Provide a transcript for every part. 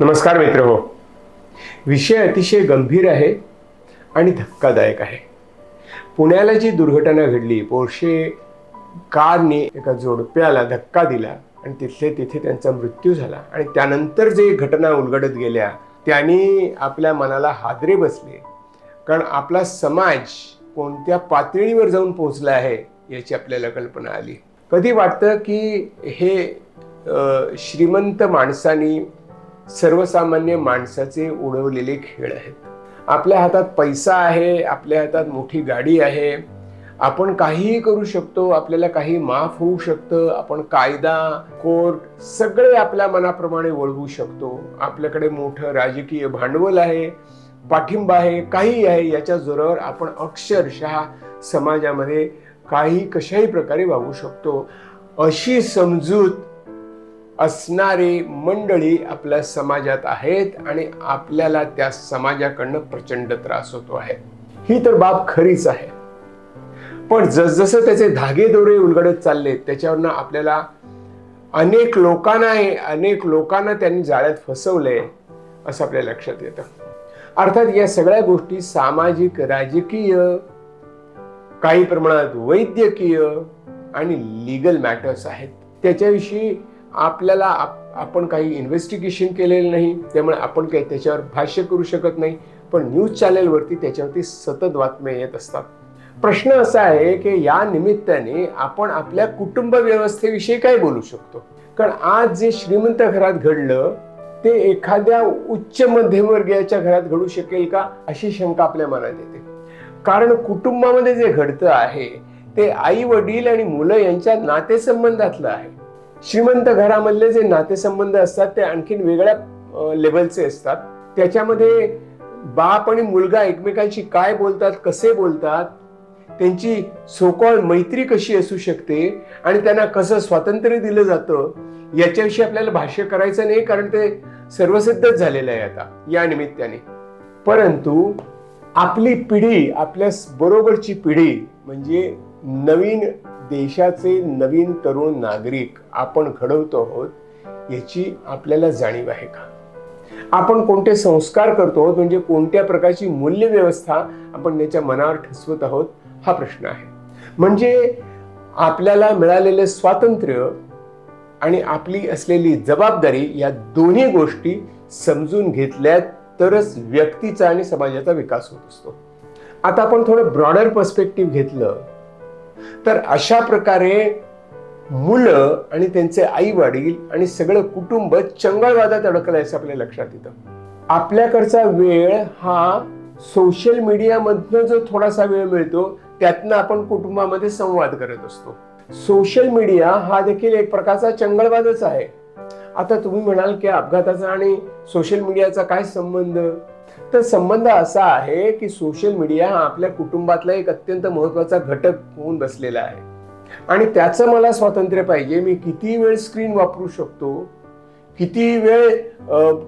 नमस्कार मित्र हो. विषय अतिशय गंभीर आहे आणि धक्कादायक आहे. पुण्याला जी दुर्घटना घडली पोर्शे कारने एका जोडप्याला धक्का दिला आणि तिथले तिथे त्यांचा मृत्यू झाला आणि त्यानंतर जे घटना उलगडत गेल्या त्यांनी आपल्या मनाला हादरे बसले. कारण आपला समाज कोणत्या पातळीवर जाऊन पोहोचला आहे याची आपल्याला कल्पना आली. कधी वाटतं की हे श्रीमंत माणसानी सर्वसामान्य माणसाचे उडवलेले खेळ आहेत. आपल्या हातात पैसा आहे आपल्या हातात मोठी गाडी आहे. आपण काहीही करू शकतो आपल्याला काही माफ होऊ शकतं आपण कायदा कोर्ट सगळे आपल्या मनाप्रमाणे वळवू शकतो. आपल्याकडे मोठं राजकीय भांडवल आहे पाठिंबा आहे काही आहे याच्या जोरावर आपण अक्षरशः समाजामध्ये काही कशाही प्रकारे वागू शकतो. अशी समजूत असणारी मंडळी आपल्या समाजात आहेत आणि आपल्याला त्या समाजाकडनं प्रचंड त्रास होतो आहे. ही तर बाब खरीच आहे. पण जसजसं त्याचे धागे दोरे उलगडत चालले त्याच्यावरनं आपल्याला अनेक लोकांना अनेक लोकांना त्यांनी जाळ्यात फसवलंय असं आपल्या लक्षात येतं. अर्थात या सगळ्या गोष्टी सामाजिक राजकीय काही प्रमाणात वैद्यकीय आणि लिगल मॅटर्स आहेत. त्याच्याविषयी आपल्याला आप- आपण काही इन्व्हेस्टिगेशन केलेलं नाही त्यामुळे आपण काही त्याच्यावर भाष्य करू शकत नाही पण न्यूज चॅनेलवरती त्याच्यावरती सतत बातम्या येत असतात. प्रश्न असा आहे की या निमित्ताने आपण आपल्या कुटुंब व्यवस्थेविषयी काय बोलू शकतो? कारण आज जे श्रीमंत घरात घडलं ते एखाद्या उच्च मध्यमवर्गीयाच्या घरात घडू शकेल का अशी शंका आपल्या मनात येते. कारण कुटुंबामध्ये जे घडतं आहे ते आई वडील आणि मुलं यांच्या नातेसंबंधातलं आहे. श्रीमंत घरामधले जे नातेसंबंध असतात ते आणखीन वेगळ्या लेवलचे असतात. त्याच्यामध्ये बाप आणि मुलगा एकमेकांशी काय बोलतात कसे बोलतात त्यांची सोकॉल मैत्री कशी असू शकते आणि त्यांना कसं स्वातंत्र्य दिलं जातं याच्याविषयी आपल्याला भाष्य करायचं नाही कारण ते सर्वसिद्धच झालेलं आहे आता या निमित्ताने. परंतु आपली पिढी आपल्या बरोबरची पिढी म्हणजे नवीन देशाचे नवीन तरुण नागरिक आपण घडवतो आहोत याची आपल्याला जाणीव आहे का? आपण कोणते संस्कार करतो आहोत म्हणजे कोणत्या प्रकारची मूल्य व्यवस्था आपण त्याच्या मनावर ठसवत आहोत हा प्रश्न आहे. म्हणजे आपल्याला मिळालेले स्वातंत्र्य आणि आपली असलेली जबाबदारी या दोन्ही गोष्टी समजून घेतल्या तरच व्यक्तीचा आणि समाजाचा विकास होत असतो. आता आपण थोडं ब्रॉडर पर्स्पेक्टिव्ह घेतलं तर अशा प्रकारे मुलं आणि त्यांचे आई वडील आणि सगळं कुटुंब चंगळवादात अडकलं असं आपल्या लक्षात येतं. आपल्याकडचा वेळ हा सोशल मीडियामधनं जो थोडासा वेळ मिळतो त्यातनं आपण कुटुंबामध्ये संवाद करत असतो. सोशल मीडिया हा देखील एक प्रकारचा चंगळवादच आहे. आता तुम्ही म्हणाल की अपघाताचा आणि सोशल मीडियाचा काय संबंध? तर संबंध असा आहे की सोशल मीडिया हा आपल्या कुटुंबातला एक अत्यंत महत्त्वाचा घटक होऊन बसलेला आहे. आणि त्याचं मला स्वातंत्र्य पाहिजे. मी किती वेळ स्क्रीन वापरू शकतो? किती वेळ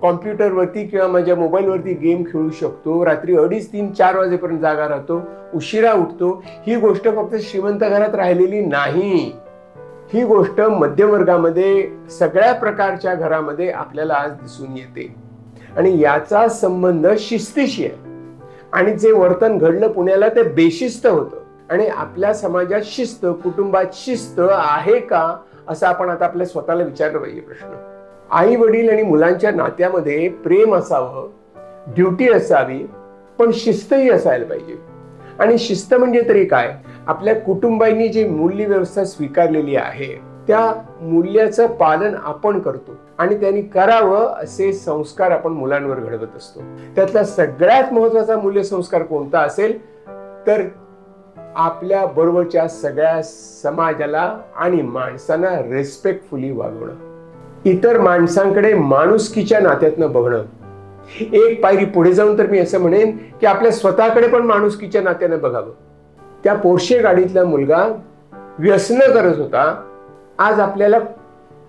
कॉम्प्युटरवरती किंवा माझ्या मोबाईलवरती गेम खेळू शकतो? रात्री अडीच तीन चार वाजेपर्यंत जागा राहतो. उशिरा उठतो. ही गोष्ट फक्त श्रीमंत घरात राहिलेली नाही. ही गोष्ट मध्यमवर्गामध्ये सगळ्या प्रकारच्या घरामध्ये आपल्याला आज दिसून येते. आणि याचा संबंध शिस्तीशी आहे. आणि जे वर्तन घडलं पुण्याला ते बेशिस्त होतं. आणि आपल्या समाजात शिस्त कुटुंबात शिस्त आहे का असं आपण आता आपल्या स्वतःला विचारलं पाहिजे प्रश्न. आई वडील आणि मुलांच्या नात्यामध्ये प्रेम असावं ड्युटी असावी पण शिस्तही असायला पाहिजे. आणि शिस्त म्हणजे तरी काय? आपल्या कुटुंबांनी जी मूल्य व्यवस्था स्वीकारलेली आहे त्या मूल्याचं पालन आपण करतो. आणि त्यांनी करावं असे संस्कार आपण मुलांवर घडवत असतो. त्यातला सगळ्यात महत्त्वाचा मूल्य संस्कार कोणता असेल? तर आपल्या बरोबरच्या सगळ्या समाजाला आणि माणसांना रेस्पेक्टफुली वागवणं. इतर माणसांकडे माणुसकीच्या नात्यातनं बघणं. एक पायरी पुढे जाऊन तर मी असं म्हणेन की आपल्या स्वतःकडे पण माणुसकीच्या नात्यानं बघावं. त्या पोर्शे गाडीतला मुलगा व्यसनं करत होता. आज आपल्याला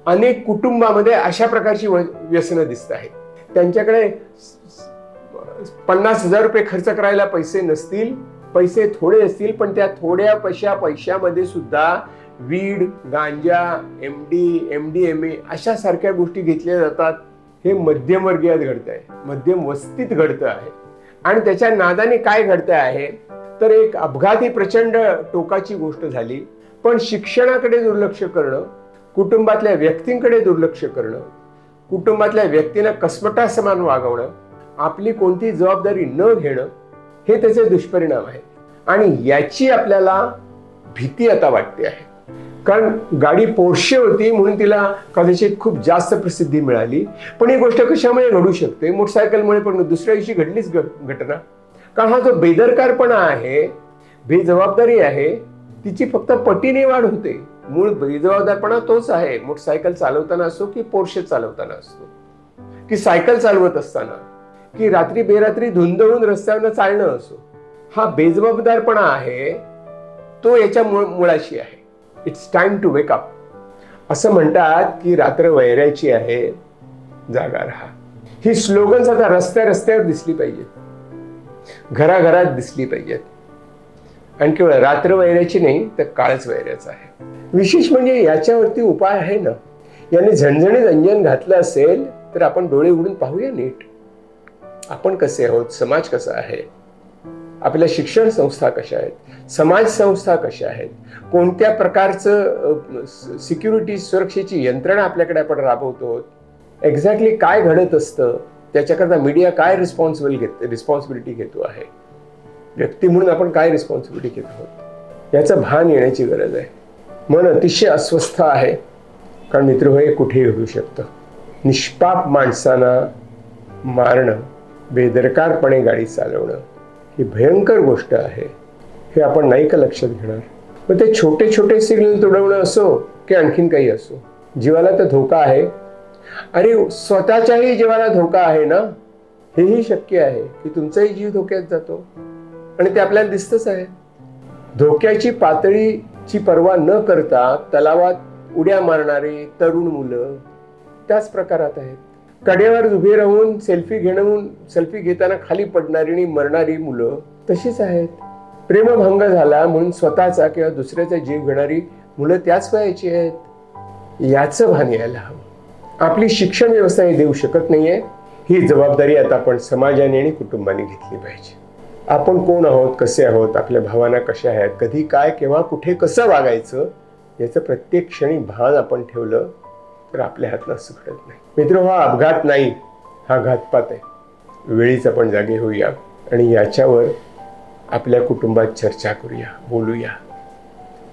अनेक कुटुंबामध्ये अशा प्रकारची व्यसनं दिसत आहेत. त्यांच्याकडे पन्नास हजार रुपये खर्च करायला पैसे नसतील पैसे थोडे असतील पण त्या थोड्या पैशा पैशामध्ये सुद्धा weed ganja M D M D M A अशा सारख्या गोष्टी घेतल्या जातात. हे मध्यमवर्गीयात घडत आहे मध्यम वस्तीत घडतं आहे. आणि त्याच्या नादाने काय घडतं आहे? तर एक अपघाती प्रचंड टोकाची गोष्ट झाली. पण शिक्षणाकडे दुर्लक्ष करणं कुटुंबातल्या व्यक्तींकडे दुर्लक्ष करणं कुटुंबातल्या व्यक्तींना कसमटा समान वागवणं आपली कोणती जबाबदारी न घेणं हे त्याचे दुष्परिणाम आहेत. आणि याची आपल्याला भीती आता वाटते आहे. कारण गाडी पोर्शे होती म्हणून तिला कदाचित खूप जास्त प्रसिद्धी मिळाली. पण ही गोष्ट कशामुळे घडू शकते? मोटरसायकलमुळे पण दुसऱ्या दिवशी घडलीच घटना. कारण हा जो बेदरकारपणा आहे बेजबाबदारी आहे तिची फक्त पटीने वाढ होते. मूळ बेजबाबदारपणा तोच आहे. मोटरसायकल चालवताना असो की पोर्शे चालवताना असतो की सायकल चालवत असताना की रात्री बेरात्री धुंदळून रस्त्यावर चालणं असो. हा बेजबाबदारपणा आहे तो याच्या मुळ मुळाशी आहे. It's time to wake up असं म्हणतात की रात्र वैरायची आहे जागा राहा. ही स्लोगन्स आता रस्त्या रस्त्यावर दिसली पाहिजेत. घराघरात दिसली पाहिजेत. आणि केवळ रात्र वैऱ्याची नाही तर काळच वैरायचा आहे. विशेष म्हणजे याच्यावरती उपाय आहे ना? याने झणझणीत अंजन घातलं असेल तर आपण डोळे उघडून पाहूया नीट. आपण कसे आहोत? समाज कसा आहे? आपल्या शिक्षण संस्था कशा आहेत? समाज संस्था कशा आहेत? कोणत्या प्रकारचं सिक्युरिटी सुरक्षेची यंत्रणा आपल्याकडे आपण राबवतो? एक्झॅक्टली काय घडत असतं? त्याच्याकरता मीडिया काय रिस्पॉन्सिबल घेत रिस्पॉन्सिबिलिटी घेतो आहे? व्यक्ती म्हणून आपण काय रिस्पॉन्सिबिलिटी घेत आहोत याचं भान येण्याची गरज आहे. मन अतिशय अस्वस्थ आहे. कारण मित्र हे कुठेही होऊ शकतं. निष्पाप माणसांना मारणं बेदरकारपणे गाडी चालवणं ही भयंकर गोष्ट आहे. हे आपण नाही का लक्षात घेणार? मग ते छोटे छोटे सिग्नल तुडवणं असो की आणखीन काही असो. जीवाला तर धोका आहे. अरे स्वतःच्याही जीवाला धोका आहे ना? हेही शक्य आहे की तुमचाही जीव धोक्यात जातो. आणि ते आपल्याला दिसतच आहे. धोक्याची पातळीची पर्वा न करता तलावात उड्या मारणारे तरुण मुलं त्याच प्रकारात आहेत. कडेवर उभे राहून सेल्फी घेणं सेल्फी घेताना खाली पडणारी आणि मरणारी मुलं तशीच आहेत. प्रेमभंग झाला म्हणून स्वतःचा किंवा दुसऱ्याचा जीव घेणारी मुलं त्याच वयाची आहेत. याचं भान यायला हवं. आपली शिक्षण व्यवस्था हे देऊ शकत नाहीये. ही जबाबदारी आता आपण समाजाने आणि कुटुंबाने घेतली पाहिजे. आपण कोण आहोत कसे आहोत आपल्या भावना कशा आहेत कधी काय केव्हा कुठे कसं वागायचं याचं प्रत्येक क्षणी भान आपण ठेवलं तर आपल्या हातनं असं घडत नाही. मित्र हा अपघात नाही हा घातपात आहे. वेळीच आपण जागे होऊया आणि याच्यावर आपल्या कुटुंबात चर्चा करूया बोलूया.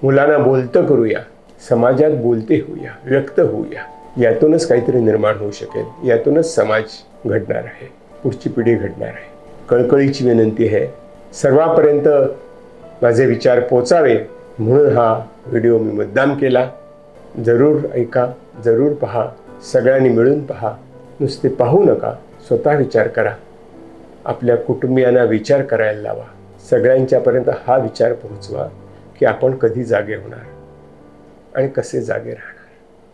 मुलांना बोलतं करूया समाजात बोलते होऊया व्यक्त होऊया. यातूनच काहीतरी निर्माण होऊ शकेल यातूनच समाज घडणार आहे पुढची पिढी घडणार आहे. कळकळीची विनंती आहे. सर्वांपर्यंत माझे विचार पोचावे म्हणून हा व्हिडिओ मी मुद्दाम केला. जरूर ऐका जरूर पहा सगळ्यांनी मिळून पहा. नुसते पाहू नका स्वतः विचार करा. आपल्या कुटुंबियांना विचार करायला लावा. सगळ्यांच्यापर्यंत हा विचार पोहोचवा की आपण कधी जागे होणार आणि कसे जागे राहणार.